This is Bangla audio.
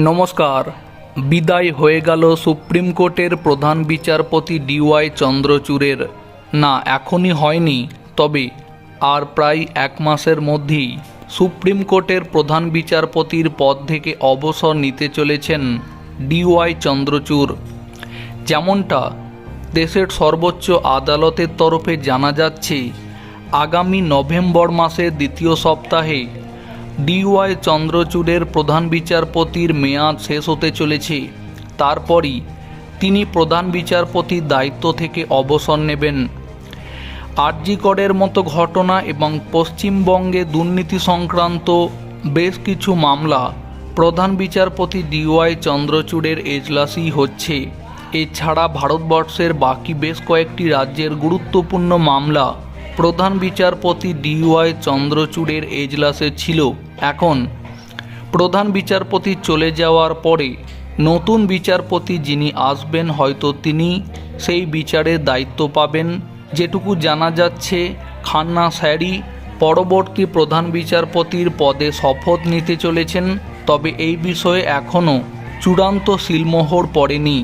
নমস্কার। বিদায় হয়ে গেল সুপ্রিম কোর্টের প্রধান বিচারপতি ডিওয়াই চন্দ্রচূড়ের। না, এখনই হয়নি, তবে আর প্রায় এক মাসের মধ্যেই সুপ্রিম কোর্টের প্রধান বিচারপতির পদ থেকে অবসর নিতে চলেছেন ডিওয়াই চন্দ্রচূড়। যেমনটা দেশের সর্বোচ্চ আদালতের তরফে জানা যাচ্ছে, আগামী নভেম্বর মাসের দ্বিতীয় সপ্তাহে ডিওয়াই চন্দ্রচূড়ের প্রধান বিচারপতির মেয়াদ শেষ হতে চলেছে। তারপরই তিনি প্রধান বিচারপতির দায়িত্ব থেকে অবসর নেবেন। আরজিকরের মতো ঘটনা এবং পশ্চিমবঙ্গে দুর্নীতি সংক্রান্ত বেশ কিছু মামলা প্রধান বিচারপতি ডিওয়াই চন্দ্রচূড়ের এজলাসই হচ্ছে। এছাড়া ভারতবর্ষের বাকি বেশ কয়েকটি রাজ্যের গুরুত্বপূর্ণ মামলা প্রধান বিচারপতি ডিওয়াই চন্দ্রচূড়ের এজলাসে ছিল। এখন প্রধান বিচারপতি চলে যাওয়ার পরে নতুন বিচারপতি যিনি আসবেন হয়তো তিনি সেই বিচারের দায়িত্ব পাবেন। যেটুকু জানা যাচ্ছে, খান্না স্যারি পরবর্তী প্রধান বিচারপতির পদে শপথ নিতে চলেছেন। তবে এই বিষয়ে এখনও চূড়ান্ত সিলমোহর পড়েনি।